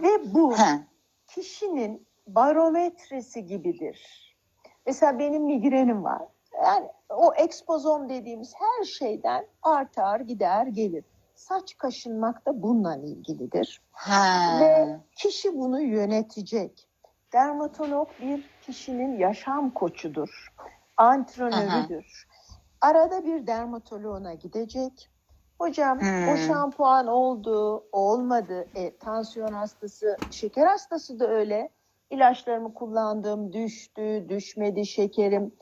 Ve bu Ha. kişinin barometresi gibidir. Mesela benim migrenim var. Yani o ekspozom dediğimiz her şeyden artar, gider, gelir. Saç kaşınmak da bununla ilgilidir. Ha. Ve kişi bunu yönetecek. Dermatolog bir kişinin yaşam koçudur. Antrenörüdür. Arada bir dermatoloğuna gidecek. Hocam Hmm. o şampuan oldu, olmadı. E, tansiyon hastası, şeker hastası da öyle. İlaçlarımı kullandım, düştü, düşmedi şekerim.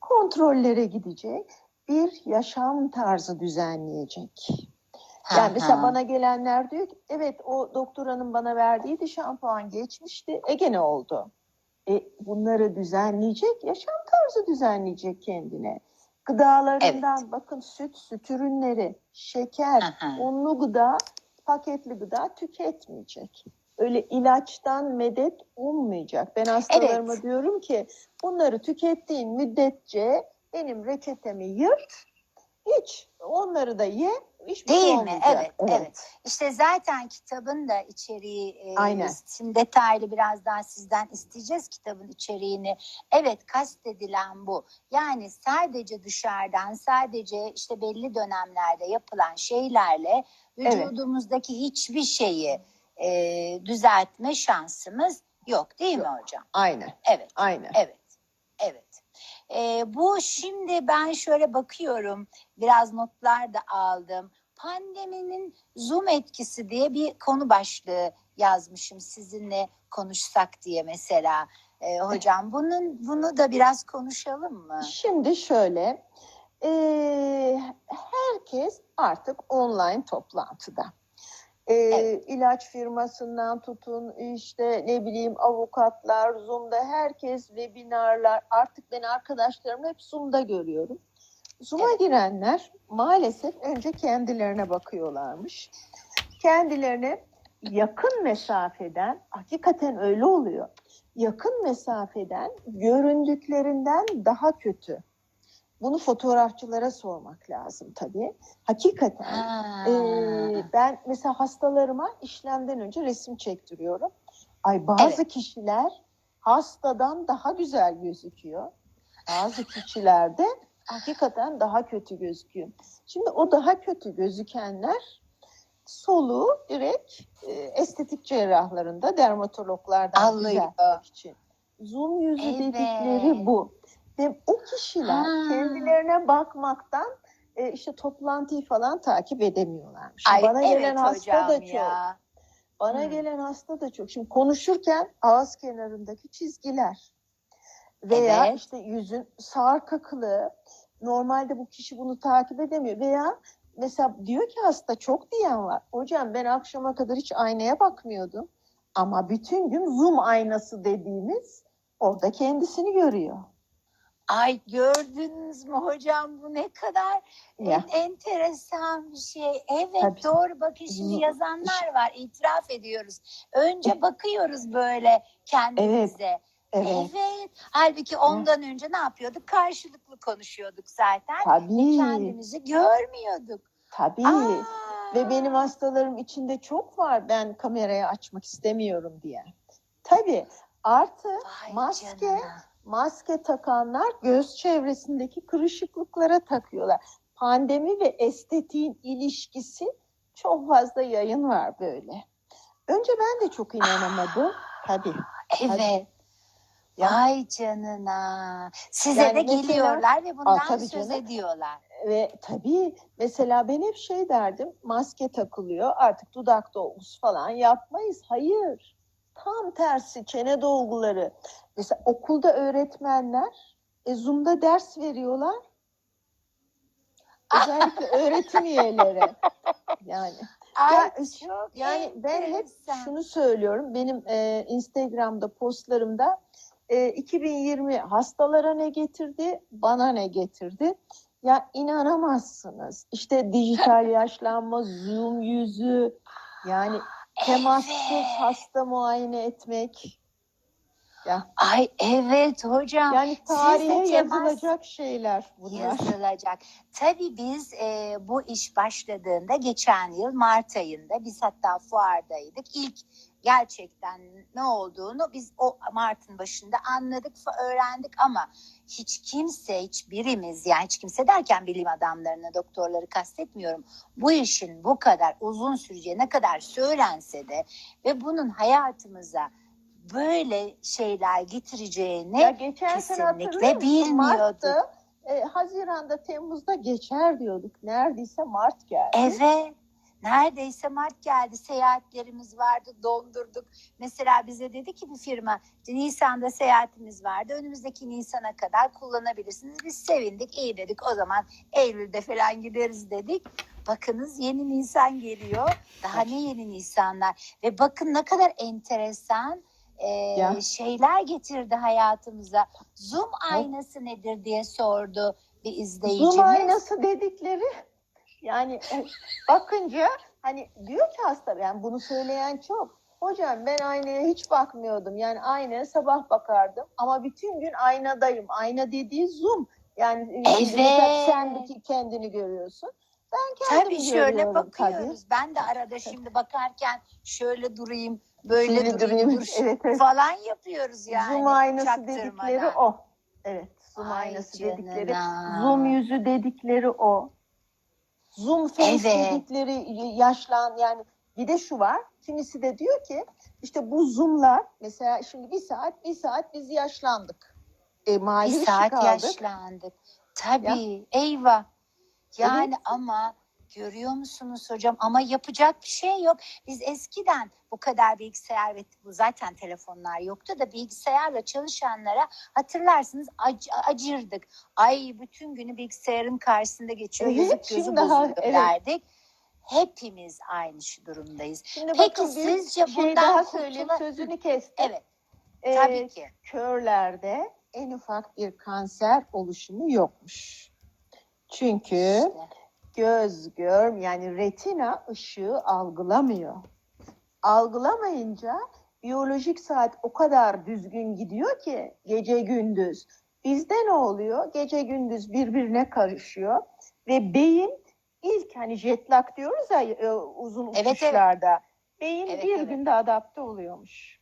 Kontrollere gidecek. Bir yaşam tarzı düzenleyecek. Yani mesela bana gelenler diyor ki evet o doktor hanım bana verdiydi şampuan geçmişti. E gene oldu. E, bunları düzenleyecek, yaşam tarzı düzenleyecek kendine. Gıdalarından bakın süt, süt ürünleri, şeker, Aha. unlu gıda, paketli gıda tüketmeyecek. Öyle ilaçtan medet ummayacak. Ben hastalarıma Evet. diyorum ki bunları tükettiğin müddetçe benim reçetemi yırt, iç. Onları da ye, hiçbir şey Değil mi? olmayacak. Evet, evet. İşte zaten kitabın da içeriği e, Aynen. şimdi detaylı birazdan sizden isteyeceğiz kitabın içeriğini. Evet kastedilen bu. Yani sadece dışarıdan sadece işte belli dönemlerde yapılan şeylerle Evet. vücudumuzdaki hiçbir şeyi e, düzeltme şansımız yok değil mi hocam? Aynen, Evet. aynen. Evet, evet. Ee, bu şimdi ben şöyle bakıyorum, biraz notlar da aldım. Pandeminin Zoom etkisi diye bir konu başlığı yazmışım sizinle konuşsak diye mesela. Ee, hocam bunun bunu da biraz konuşalım mı? Şimdi şöyle, e, herkes artık online toplantıda. E, Evet. ilaç firmasından tutun işte ne bileyim avukatlar, Zoom'da herkes webinarlar. Artık ben arkadaşlarımı hep Zoom'da görüyorum. Zoom'a Evet. girenler maalesef önce kendilerine bakıyorlarmış. Kendilerine yakın mesafeden, hakikaten öyle oluyor. Yakın mesafeden göründüklerinden daha kötü. Bunu fotoğrafçılara sormak lazım tabii. Hakikaten. Ha. Ee, ben mesela hastalarıma işlemden önce resim çektiriyorum. Ay bazı kişiler hastadan daha güzel gözüküyor. Bazı kişilerde hakikaten daha kötü gözüküyor. Şimdi o daha kötü gözükenler soluğu direkt e, estetik cerrahlarında dermatologlardan Alıyor. düzeltmek için. Zoom yüzü Evet. dedikleri bu. Ve o kişiler Ha. kendilerine bakmaktan e, işte toplantıyı falan takip edemiyorlarmış. Ay, Bana gelen evet hasta hocam da çok. ya. Bana Hmm. gelen hasta da çok. Şimdi konuşurken ağız kenarındaki çizgiler veya Evet. işte yüzün sarkıklığı. Normalde bu kişi bunu takip edemiyor veya mesela diyor ki hasta çok diyen var. Hocam ben akşama kadar hiç aynaya bakmıyordum. Ama bütün gün zoom aynası dediğimiz orada kendisini görüyor. Ay gördünüz mü hocam bu ne kadar Ya. en- enteresan bir şey. Evet Tabii. doğru bakın şimdi yazanlar var itiraf ediyoruz. Önce bakıyoruz böyle kendimize. Evet. Evet. Halbuki ondan önce ne yapıyorduk? Karşılıklı konuşuyorduk zaten. Tabii. Kendimizi görmüyorduk. Tabii. Aa. Ve benim hastalarım içinde çok var ben kamerayı açmak istemiyorum diye. Tabii. Artı Vay maske canına. Maske takanlar göz çevresindeki kırışıklıklara takıyorlar. Pandemi ve estetiğin ilişkisi çok fazla yayın var böyle. Önce ben de çok inanamadım. Tabii. Evet. Ya. Vay canına. Size Yani de mesela- geliyorlar ve bundan Aa, tabii söz canım. ediyorlar. Ve tabii mesela ben hep şey derdim maske takılıyor artık dudak dolgusu falan yapmayız. Hayır. Tam tersi çene dolguları. Mesela okulda öğretmenler e, Zoom'da ders veriyorlar. Özellikle öğretim üyeleri. Yani Ay Ya, çok yani ben hep şunu söylüyorum. Benim e, Instagram'da postlarımda e, 2020 hastalara ne getirdi, bana ne getirdi? Ya inanamazsınız. İşte dijital yaşlanma, Zoom yüzü, yani temassız Evet. hasta muayene etmek. Ya. Ay evet hocam. Yani tarihe temas- yazılacak şeyler bunlar. yazılacak. Tabii biz e, bu iş başladığında geçen yıl Mart ayında biz hatta fuardaydık. İlk gerçekten ne olduğunu biz o Mart'ın başında anladık, öğrendik ama hiç kimse, hiçbirimiz yani hiç kimse derken bilim adamlarını, doktorları kastetmiyorum. Bu işin bu kadar uzun süreceği ne kadar söylense de ve bunun hayatımıza böyle şeyler getireceğini Ya geçen kesinlikle bilmiyorduk. Mart'ta, e, Haziran'da, Temmuz'da geçer diyorduk. Neredeyse Mart geldi. Evet. Neredeyse Mart geldi. Seyahatlerimiz vardı. Dondurduk. Mesela bize dedi ki bir firma Nisan'da seyahatimiz vardı. Önümüzdeki Nisan'a kadar kullanabilirsiniz. Biz sevindik. iyi dedik. O zaman Eylül'de falan gideriz dedik. Bakınız yeni Nisan geliyor. Daha ne yeni Nisanlar. Ve bakın ne kadar enteresan e, Ya. şeyler getirdi hayatımıza. Zoom aynası nedir diye sordu bir izleyicimiz. Zoom aynası dedikleri yani e, bakınca hani diyor ki hasta yani bunu söyleyen çok. Hocam ben aynaya hiç bakmıyordum. Yani aynaya sabah bakardım ama bütün gün aynadayım. Ayna dediği zoom. Yani e, şimdi Evet. sen de kendini görüyorsun. Ben kendim Tabii şöyle bakıyoruz. Ben de arada şimdi bakarken şöyle durayım, böyle Şöyle durayım, durayım. dur Evet, evet. falan yapıyoruz yani. Zoom aynası dedikleri o. Evet. Zoom Ay aynası canına. dedikleri. Zoom yüzü dedikleri o. Zoom face Evet. dedikleri yaşlan yani bir de şu var. Kimisi de diyor ki işte bu zoomlar mesela şimdi bir saat bir saat biz yaşlandık. E, Bir saat aldık. yaşlandık. Tabii, eyvah. Yani Evet. ama görüyor musunuz hocam? Ama yapacak bir şey yok. Biz eskiden bu kadar bilgisayar ve bu zaten telefonlar yoktu da bilgisayarla çalışanlara hatırlarsınız ac- acırdık. Ay bütün günü bilgisayarın karşısında geçiyor. Yazık gözü bozuluyor evet. derdik. Hepimiz aynı şu durumdayız. Şimdi Peki bakın sizce şey bundan daha kurtula- söyleyeyim sözünü kestim. Evet, Ee, tabii ki. körlerde en ufak bir kanser oluşumu yokmuş. Çünkü İşte. Göz gör yani retina ışığı algılamıyor. Algılamayınca biyolojik saat o kadar düzgün gidiyor ki gece gündüz. Bizde ne oluyor? Gece gündüz birbirine karışıyor ve beyin ilk hani jet lag diyoruz ya e, uzun Evet, evet. uçuşlarda. Beyin Evet, bir evet. günde adapte oluyormuş.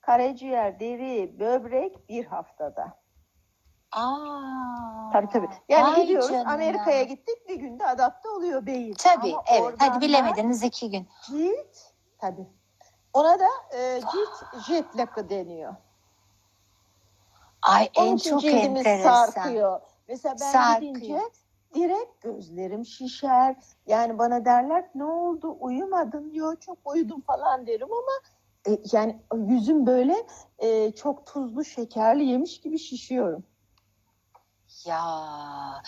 Karaciğer, deri, böbrek bir haftada. Aa, Tabii tabii. Yani vay gidiyoruz canına. Amerika'ya gittik bir günde adapte oluyor beyin. Tabii Ama evet. Hadi bilemediniz iki gün. Cilt tabii. Ona da e, cilt jet lagı deniyor. Ay Onun en çok enteresan. sarkıyor. Mesela ben Sarkıyor. gidince direkt gözlerim şişer. Yani bana derler ne oldu uyumadın? Yok çok uyudum falan derim ama e, yani yüzüm böyle e, çok tuzlu şekerli yemiş gibi şişiyorum. Ya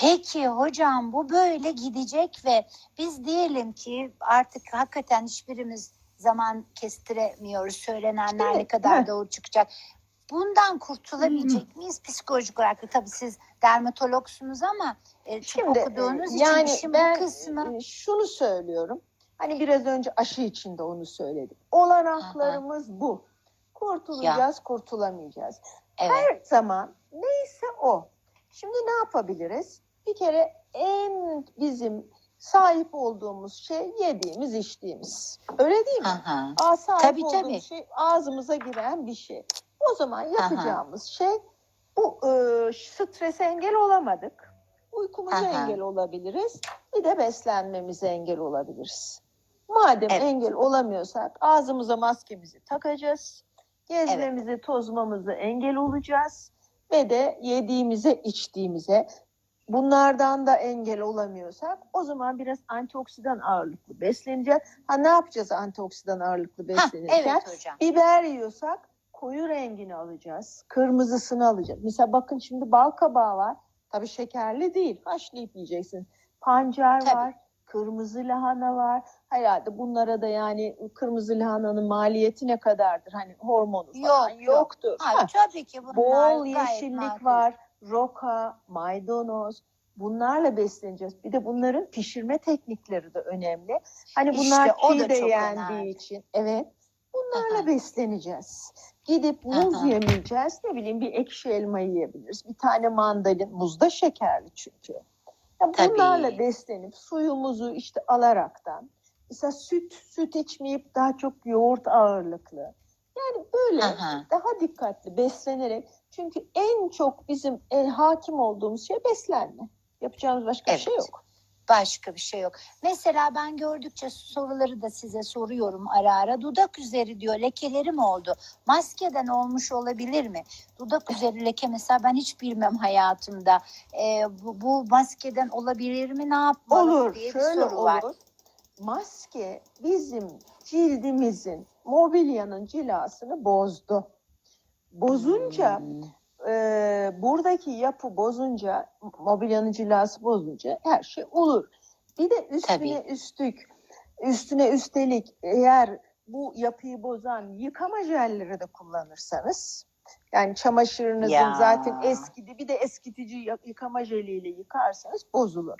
peki hocam bu böyle gidecek ve biz diyelim ki artık hakikaten hiçbirimiz zaman kestiremiyoruz. Söylenenler ne kadar evet. doğru çıkacak. Bundan kurtulabilecek miyiz psikolojik olarak? Tabii siz dermatologsunuz ama e, çok Şimdi okuduğunuz e, için yani işin ben bu kısmı. e, şunu söylüyorum. Hani biraz önce aşı içinde onu söyledim. Olanaklarımız bu. Kurtulacağız, kurtulamayacağız. Evet. Her zaman neyse o. Şimdi ne yapabiliriz? Bir kere en bizim sahip olduğumuz şey yediğimiz, içtiğimiz. Öyle değil mi? Aha. Aa, sahip Tabii, olduğumuz tabii. şey ağzımıza giren bir şey. O zaman yapacağımız şey bu e, strese engel olamadık. Uykumuza Aha. engel olabiliriz. Bir de beslenmemize engel olabiliriz. Madem Evet. engel olamıyorsak ağzımıza maskemizi takacağız. Gezmemizi, tozmamızı engel olacağız. Ve de yediğimize, içtiğimize bunlardan da engel olamıyorsak o zaman biraz antioksidan ağırlıklı besleneceğiz. Ha ne yapacağız antioksidan ağırlıklı beslenirken? evet hocam. Biber yiyorsak koyu rengini alacağız. Kırmızısını alacağız. Mesela bakın şimdi bal kabağı var. Tabii şekerli değil. Haşlayıp yiyeceksin. Pancar Tabii. var. Kırmızı lahana var. Herhalde bunlara da yani kırmızı lahananın maliyeti ne kadardır? Hani hormonu falan Yok, yok. yoktur. Ay, Ha, tabii ki bunlar Bol yeşillik makul. var. Roka, maydanoz. Bunlarla besleneceğiz. Bir de bunların pişirme teknikleri de önemli. Hani bunlar İşte o da de yendiği önemli. için. Evet. Bunlarla Aha. besleneceğiz. Gidip muz Aha. yemeyeceğiz. Ne bileyim bir ekşi elma yiyebiliriz. Bir tane mandalin. Muz da şekerli çünkü. Ya Tabii. bunlarla beslenip suyumuzu işte alaraktan. Mesela süt, süt içmeyip daha çok yoğurt ağırlıklı. Yani böyle Aha. daha dikkatli beslenerek. Çünkü en çok bizim e, hakim olduğumuz şey beslenme. Yapacağımız başka bir şey Evet. yok. Başka bir şey yok. Mesela ben gördükçe soruları da size soruyorum ara ara. Dudak üzeri diyor lekelerim oldu. Maskeden olmuş olabilir mi? Dudak üzeri leke mesela ben hiç bilmem hayatımda. Ee, bu, bu maskeden olabilir mi? Ne yapmalı Olur, diye bir şöyle soru var. olur. Maske bizim cildimizin, mobilyanın cilasını bozdu. Bozunca, Hmm. E, buradaki yapı bozunca, mobilyanın cilası bozunca her şey olur. Bir de üstüne Tabii. üstlük, üstüne üstelik eğer bu yapıyı bozan yıkama jelleri de kullanırsanız, yani çamaşırınızın Ya. zaten eskidi, bir de eskitici yıkama jeliyle yıkarsanız bozulur.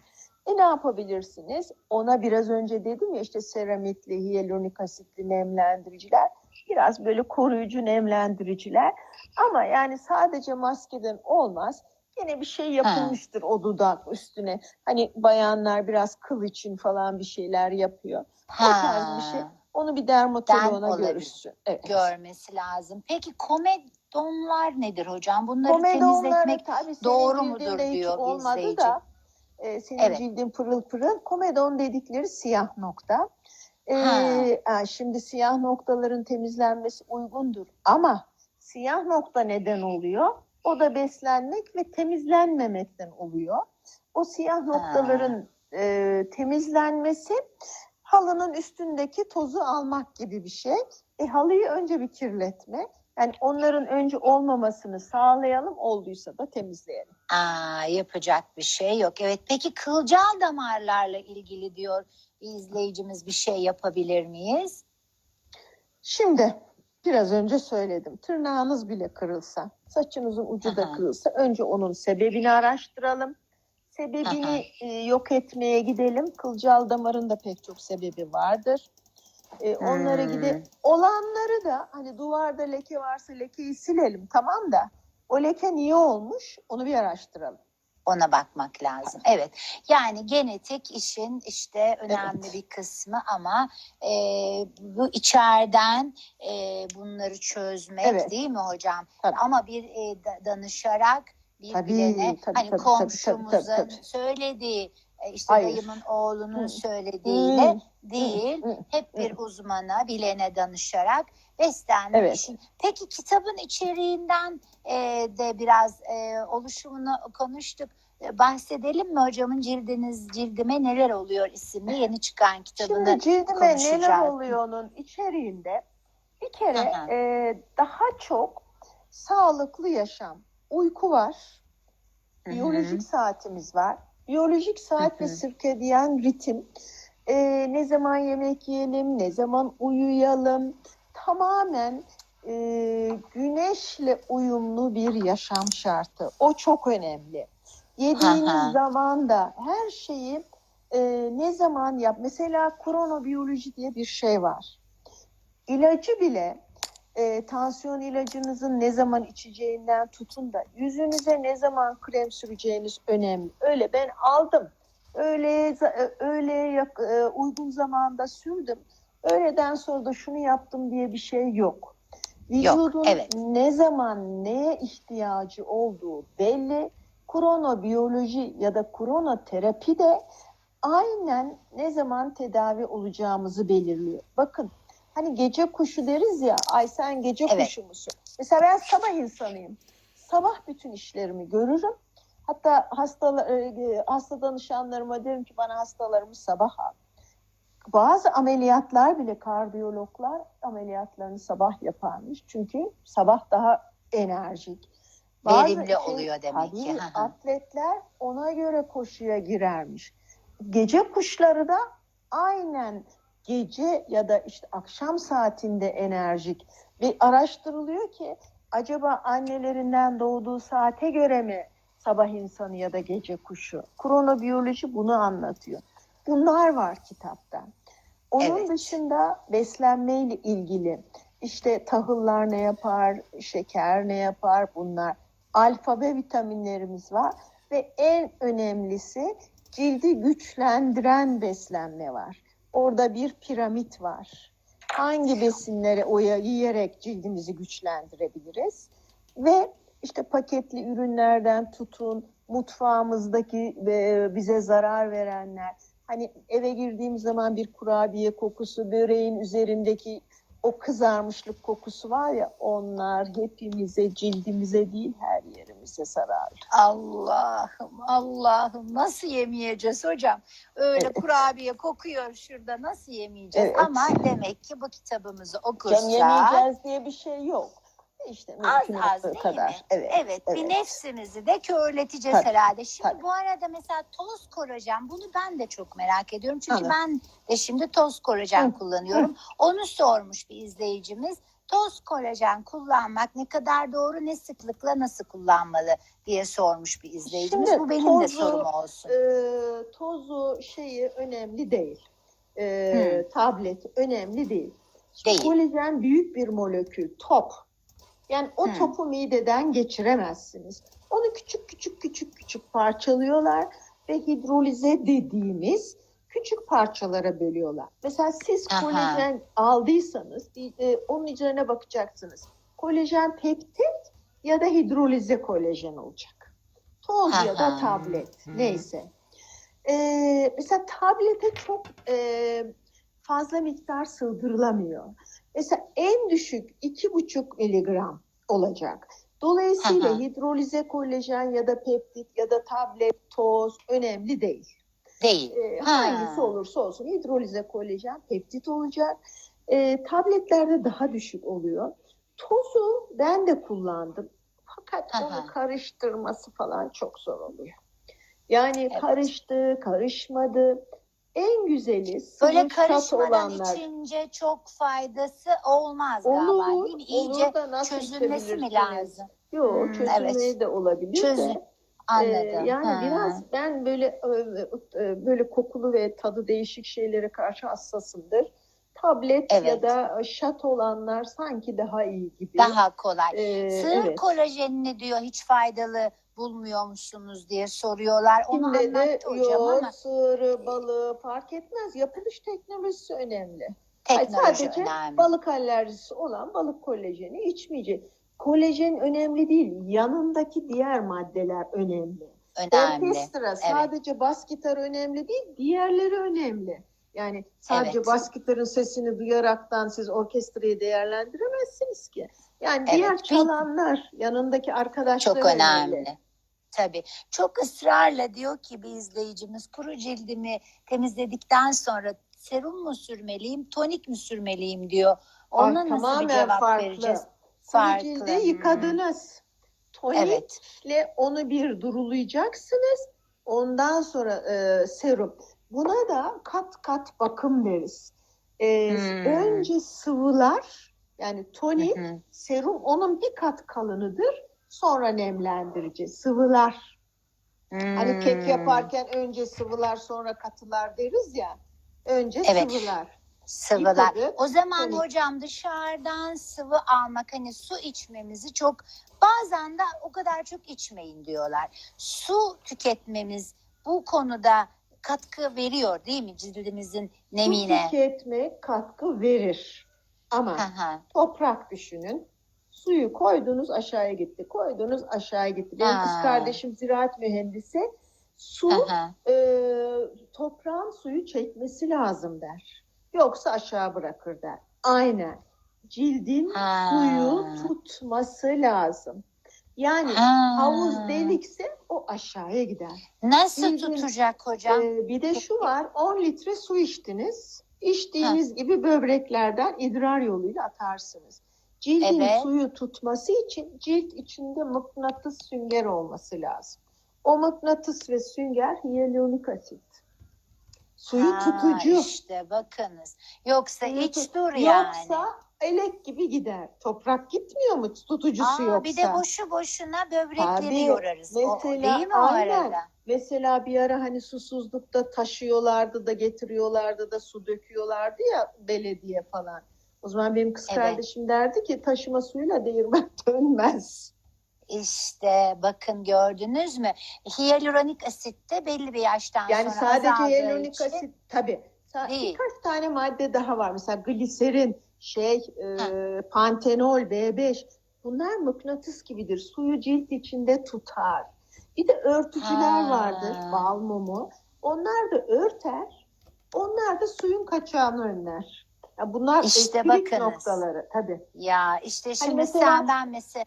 E ne yapabilirsiniz? Ona biraz önce dedim ya işte seramitli, hyaluronik asitli nemlendiriciler, biraz böyle koruyucu nemlendiriciler. Ama yani sadece maskeden olmaz. Yine bir şey yapılmıştır o dudak üstüne. Hani bayanlar biraz kıl için falan bir şeyler yapıyor. tarz bir şey. Onu bir dermatoloğuna görürsün. Evet. görmesi lazım. Peki komedonlar nedir hocam? Bunları Komedonları temizletmek tabii doğru mudur diyor olmadı izleyici. da e, senin Evet. cildin pırıl pırıl. Komedon dedikleri siyah nokta. E, Ha. şimdi siyah noktaların temizlenmesi uygundur ama siyah nokta neden oluyor? O da beslenmek ve temizlenmemekten oluyor. O siyah noktaların e, temizlenmesi halının üstündeki tozu almak gibi bir şey. E, halıyı önce bir kirletme. Yani onların önce olmamasını sağlayalım, olduysa da temizleyelim. Aa, yapacak bir şey yok. Evet peki kılcal damarlarla ilgili diyor izleyicimiz bir şey yapabilir miyiz? Şimdi biraz önce söyledim. Tırnağınız bile kırılsa, saçınızın ucu da Aha. kırılsa önce onun sebebini araştıralım. Sebebini Aha. e, yok etmeye gidelim. Kılcal damarın da pek çok sebebi vardır. E, onlara Hmm. gide olanları da hani duvarda leke varsa lekeyi silelim tamam da o leke niye olmuş onu bir araştıralım. Ona bakmak lazım. Evet. Yani genetik işin işte önemli Evet. bir kısmı ama e, bu içeriden e, bunları çözmek Evet. değil mi hocam? Tabii. Ama bir e, da- danışarak bir Tabii, tabii, hani tabii, komşumuzun tabii, tabii, tabii. söylediği işte Hayır. dayımın oğlunun Hı. söylediğiyle Hmm, değil hı, hep bir uzmana bilene danışarak beslenmek Evet. işin. Peki kitabın içeriğinden e, de biraz e, oluşumunu konuştuk. E, bahsedelim mi hocamın cildiniz cildime neler oluyor isimli yeni çıkan kitabını Şimdi cildime neler oluyor onun içeriğinde bir kere Hı hı. e, daha çok sağlıklı yaşam, uyku var, Hı hı. biyolojik saatimiz var. Biyolojik saat ve sirkadiyen ritim. E, ne zaman yemek yiyelim, ne zaman uyuyalım. Tamamen e, güneşle uyumlu bir yaşam şartı. O çok önemli. Yediğiniz zaman da her şeyi e, ne zaman yap? Mesela kronobiyoloji diye bir şey var. İlacı bile e, tansiyon ilacınızın ne zaman içeceğinden tutun da yüzünüze ne zaman krem süreceğiniz önemli. Öyle ben aldım. Öyle za- öyle yak- e, uygun zamanda sürdüm. Öğleden sonra da şunu yaptım diye bir şey yok. Vücudun evet. ne zaman neye ihtiyacı olduğu belli. Kronobiyoloji ya da kronoterapi de aynen ne zaman tedavi olacağımızı belirliyor. Bakın hani gece kuşu deriz ya ay sen gece Evet. kuşu musun? Mesela ben sabah insanıyım. Sabah bütün işlerimi görürüm. Hatta hasta, e, hasta danışanlarıma derim ki bana hastalarımı sabah al. Bazı ameliyatlar bile kardiyologlar ameliyatlarını sabah yaparmış. Çünkü sabah daha enerjik. Verimli oluyor demek ki. tabii hı. atletler ona göre koşuya girermiş. Gece kuşları da aynen gece ya da işte akşam saatinde enerjik ve araştırılıyor ki acaba annelerinden doğduğu saate göre mi sabah insanı ya da gece kuşu? Kronobiyoloji bunu anlatıyor. Bunlar var kitapta. Onun Evet. dışında beslenmeyle ilgili İşte tahıllar ne yapar, şeker ne yapar bunlar. Alfa B vitaminlerimiz var ve en önemlisi cildi güçlendiren beslenme var. Orada bir piramit var. Hangi besinleri oya yiyerek cildimizi güçlendirebiliriz? Ve işte paketli ürünlerden tutun, mutfağımızdaki e, bize zarar verenler. Hani eve girdiğim zaman bir kurabiye kokusu, böreğin üzerindeki o kızarmışlık kokusu var ya onlar hepimize, cildimize değil her yerimize zararlı. Allah'ım Allah'ım nasıl yemeyeceğiz hocam? Öyle Evet. kurabiye kokuyor şurada nasıl yemeyeceğiz? Evet. Ama demek ki bu kitabımızı okursak Can yemeyeceğiz diye bir şey yok. İşte Az az değil kadar. mi? Evet. Evet, bir nefsimizi de körleteceğiz Tabii, herhalde. Şimdi tabii. bu arada mesela toz kolajen bunu ben de çok merak ediyorum. Çünkü Evet. ben de şimdi toz kolajen Hı, kullanıyorum. Onu sormuş bir izleyicimiz. Toz kolajen kullanmak ne kadar doğru ne sıklıkla nasıl kullanmalı diye sormuş bir izleyicimiz. Şimdi bu benim de tozu, sorum olsun. Ee, tozu şeyi önemli değil. Ee, Tablet önemli değil. Değil. Kolajen büyük bir molekül, top. Yani o Hı. topu mideden geçiremezsiniz. Onu küçük küçük küçük küçük parçalıyorlar ve hidrolize dediğimiz küçük parçalara bölüyorlar. Mesela siz Aha. kolajen aldıysanız e, onun üzerine bakacaksınız. Kolajen peptit ya da hidrolize kolajen olacak. Toz ya da Aha. tablet Hı. neyse. Ee, mesela tablete çok e, fazla miktar sığdırılamıyor. Mesela en düşük iki buçuk miligram olacak. Dolayısıyla Aha. hidrolize kolajen ya da peptit ya da tablet, toz önemli değil. Değil. Ee, Ha. hangisi olursa olsun hidrolize kolajen peptit olacak. Ee, tabletlerde daha düşük oluyor. Tozu ben de kullandım. Fakat Aha. onu karıştırması falan çok zor oluyor. Yani Evet. karıştı, karışmadı. En güzeli Böyle karışmadan olanlar. içince çok faydası olmaz galiba Olur, değil mi? İyice olur da nasıl çözülmesi mi lazım? Yok, Hmm, çözülmeyi evet. de olabilir Çözü- de. Anladım. Ee, yani Ha. biraz ben böyle e, e, böyle kokulu ve tadı değişik şeylere karşı hassasımdır. Tablet ya Evet. da şat olanlar sanki daha iyi gibi. Daha kolay. Ee, Sığır evet. kolajenini diyor hiç faydalı bulmuyor musunuz diye soruyorlar. Onu Kimde de yoğurt, ama sığırı, balığı fark etmez. Yapılış teknolojisi önemli. Hayır, teknoloji sadece önemli. balık alerjisi olan balık kolajeni içmeyecek. Kolajen önemli değil. Yanındaki diğer maddeler önemli. Önemli. Orkestra sadece bas gitar önemli değil, diğerleri önemli. Yani sadece Evet. bas gitarın sesini duyaraktan siz orkestrayı değerlendiremezsiniz ki. Yani Evet, diğer çalanlar, yanındaki arkadaşlar Çok önemli. Tabii. Çok ısrarla diyor ki bir izleyicimiz kuru cildimi temizledikten sonra serum mu sürmeliyim, tonik mi sürmeliyim diyor. Ay, Ona nasıl bir cevap farklı. vereceğiz? Kuru Farklı. cildi Hmm. yıkadınız. Tonikle Evet. onu bir durulayacaksınız. Ondan sonra e, serum. Buna da kat kat bakım deriz. E, Hmm. Önce sıvılar yani tonik. Serum onun bir kat kalınıdır. Sonra nemlendirici. Sıvılar. Hani kek Hmm. yaparken önce sıvılar sonra katılar deriz ya. Önce Evet. sıvılar. Sıvılar. Yıkadık, O zaman tonik. hocam dışarıdan sıvı almak hani su içmemizi çok bazen de o kadar çok içmeyin diyorlar. Su tüketmemiz bu konuda katkı veriyor değil mi cildimizin Su nemine? tüketmek katkı verir. Ama hı. toprak düşünün. Suyu koydunuz aşağıya gitti. Koydunuz aşağıya gitti. Benim Ha. kız kardeşim ziraat mühendisi. Su e, toprağın suyu çekmesi lazım der. Yoksa aşağı bırakır der. Aynen. Cildin Ha. suyu tutması lazım. Yani Ha. havuz delikse o aşağıya gider. Nasıl Cildin- tutacak hocam? Ee, bir de şu var 10 litre su içtiniz. İçtiğiniz gibi böbreklerden idrar yoluyla atarsınız. Cildin Evet. suyu tutması için cilt içinde mıknatıs sünger olması lazım. O mıknatıs ve sünger hyaluronik asit. Suyu Ha, tutucu. İşte bakınız. Yoksa Suyu iç dur yani. Yoksa elek gibi gider. Toprak gitmiyor mu tutucusu Aa, yoksa? bir de boşu boşuna böbrekleri Tabii. yorarız. O- o, Mesela değil mi o aynen. arada? Mesela bir ara hani susuzlukta taşıyorlardı da getiriyorlardı da su döküyorlardı ya belediye falan. O zaman benim kız Evet. kardeşim derdi ki taşıma suyuyla değirmen dönmez. İşte bakın gördünüz mü? Hyaluronik asit de belli bir yaştan Yani sonra sadece azaldığı hyaluronik için asit tabii. Değil. Birkaç tane madde daha var. Mesela gliserin, şey, e, pantenol, B5. Bunlar mıknatıs gibidir. Suyu cilt içinde tutar. Bir de örtücüler Ha. vardır. Bal mumu. Onlar da örter. Onlar da suyun kaçağını önler. Ya bunlar İşte bakınız. noktaları tabii. ya işte şimdi Hani mesela- sen ben mesela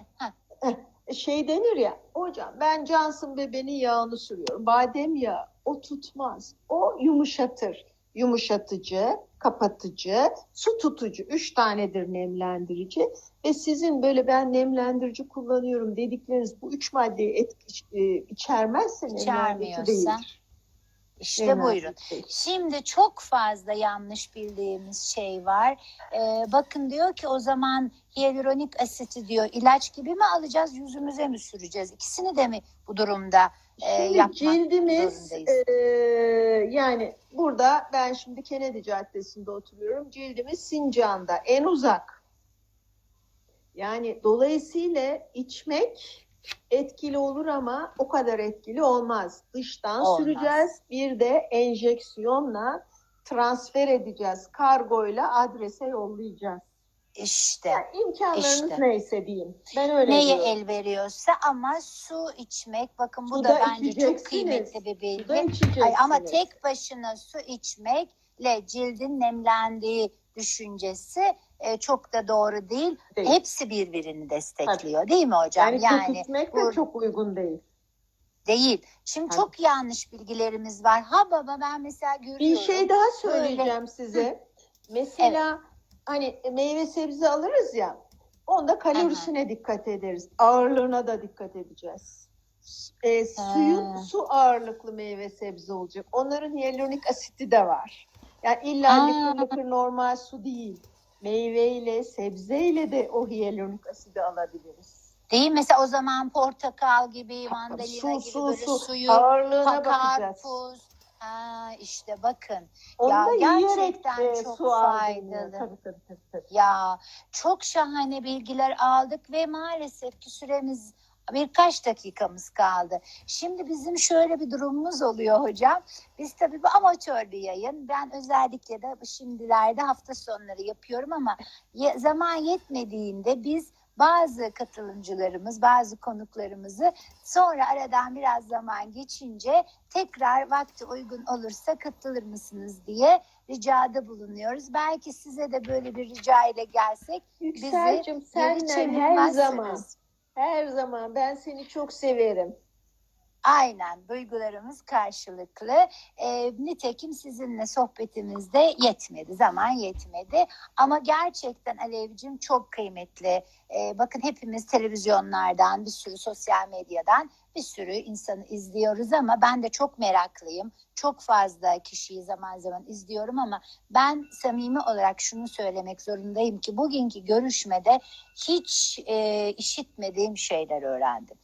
Heh, şey denir ya hocam ben Johnson bebeğinin yağını sürüyorum. Badem yağı o tutmaz. O yumuşatır. Yumuşatıcı, kapatıcı, su tutucu. Üç tanedir nemlendirici. Ve sizin böyle ben nemlendirici kullanıyorum dedikleriniz bu üç maddeyi etki, e, içermezse nemlendirici İçermiyorsa değildir. İşte buyurun. Şimdi çok fazla yanlış bildiğimiz şey var. Ee, bakın diyor ki o zaman hyaluronik asiti diyor ilaç gibi mi alacağız yüzümüze mi süreceğiz? İkisini de mi bu durumda e, Şimdi yapmak cildimiz e, yani burada ben şimdi Kennedy Caddesi'nde oturuyorum. Cildimiz Sincan'da en uzak. Yani dolayısıyla içmek etkili olur ama o kadar etkili olmaz. Dıştan Olmaz. süreceğiz. Bir de enjeksiyonla transfer edeceğiz. Kargoyla adrese yollayacağız. İşte Yani imkanlarınız İşte. neyse diyeyim. Ben öyle neye diyorum. el veriyorsa ama su içmek bakın bu Su da da bence çok kıymetli bir bilgi. Ay, ama tek başına su içmekle cildin nemlendiği düşüncesi e, çok da doğru değil. Değil. Hepsi birbirini destekliyor değil mi hocam? yani, Yani, çok içmek de bu- çok uygun değil. değil. Şimdi Tabii. çok yanlış bilgilerimiz var. Ha baba ben mesela görüyorum. Bir şey daha söyleyeceğim size. Mesela hani meyve sebze alırız ya. Onda kalorisine dikkat ederiz. Ağırlığına da dikkat edeceğiz. E, suyun Ha. su ağırlıklı meyve sebze olacak. Onların hyaluronik asiti de var. Yani illa lıkır normal su değil. Meyveyle, sebzeyle de o hyaluronik asidi alabiliriz. Değil mesela o zaman portakal gibi, mandalina Su, gibi su, böyle su. suyu, Ağırlığına karpuz. Ha işte bakın. Onu Ya yiyerek gerçekten e, çok su faydalı. Tabii tabii tabii. tabii. Ya çok şahane bilgiler aldık ve maalesef ki süremiz birkaç dakikamız kaldı. Şimdi bizim şöyle bir durumumuz oluyor hocam. Biz tabii bu amatör bir yayın. Ben özellikle de şimdilerde hafta sonları yapıyorum ama zaman yetmediğinde biz bazı katılımcılarımız, bazı konuklarımızı sonra aradan biraz zaman geçince tekrar vakti uygun olursa katılır mısınız diye ricada bulunuyoruz. Belki size de böyle bir rica ile gelsek Yükselcim geri senden her zaman. Her zaman ben seni çok severim. Aynen duygularımız karşılıklı. Ee, nitekim sizinle sohbetimizde yetmedi, zaman yetmedi. Ama gerçekten Alevcim çok kıymetli. Ee, bakın hepimiz televizyonlardan, bir sürü sosyal medyadan bir sürü insanı izliyoruz ama ben de çok meraklıyım. Çok fazla kişiyi zaman zaman izliyorum ama ben samimi olarak şunu söylemek zorundayım ki bugünkü görüşmede hiç e, işitmediğim şeyler öğrendim.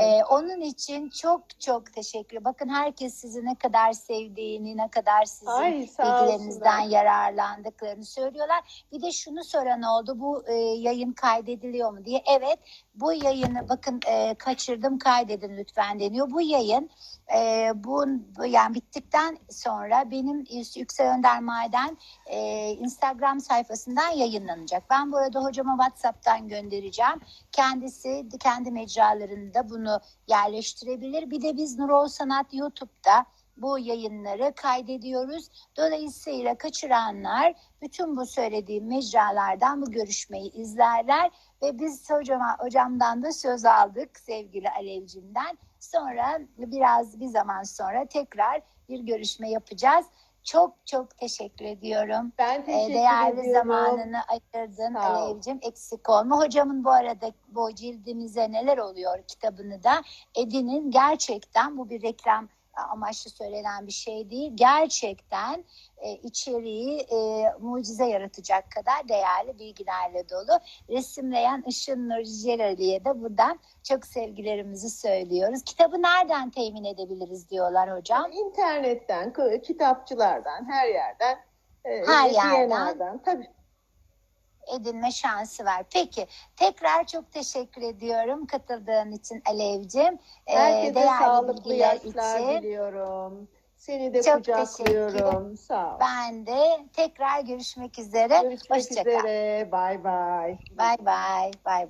Ee, onun için çok çok teşekkür. Bakın herkes sizi ne kadar sevdiğini, ne kadar sizin Ay bilgilerinizden yararlandıklarını söylüyorlar. Bir de şunu soran oldu bu e, yayın kaydediliyor mu diye. Evet bu yayını bakın e, kaçırdım kaydedin lütfen deniyor. Bu yayın e, bu- yani bittikten sonra benim Yüksel Önder Maden e, Instagram sayfasından yayınlanacak. Ben bu arada hocama WhatsApp'tan göndereceğim. Kendisi kendi mecralarında bunu yerleştirebilir. Bir de biz Nurol Sanat YouTube'da bu yayınları kaydediyoruz. Dolayısıyla kaçıranlar bütün bu söylediğim mecralardan bu görüşmeyi izlerler ve biz hocama, hocamdan da söz aldık sevgili Alevcim'den. Sonra biraz bir zaman sonra tekrar bir görüşme yapacağız. Çok çok teşekkür ediyorum. Ben Ee, teşekkür değerli ediyorum. zamanını ayırdın. Alevcim eksik olma. Hocamın bu arada bu cildimize neler oluyor kitabını da edinin. Gerçekten bu bir reklam amaçlı söylenen bir şey değil. Gerçekten e, içeriği e, mucize yaratacak kadar değerli bilgilerle dolu. Resimleyen Işın Nur Jelali'ye de buradan çok sevgilerimizi söylüyoruz. Kitabı nereden temin edebiliriz diyorlar hocam. İnternetten, kitapçılardan, her yerden. e, Her yerden. Tabii. Edinme şansı var. Peki tekrar çok teşekkür ediyorum katıldığın için Alevcim. Ee, Herkese değerli sağlıklı yaşlar için. diliyorum. Seni de Çok kucaklıyorum. Sağ ol. Ben de tekrar görüşmek üzere. Görüşmek Hoşça kal. üzere. Bay bay. Bay bay. Bay bay.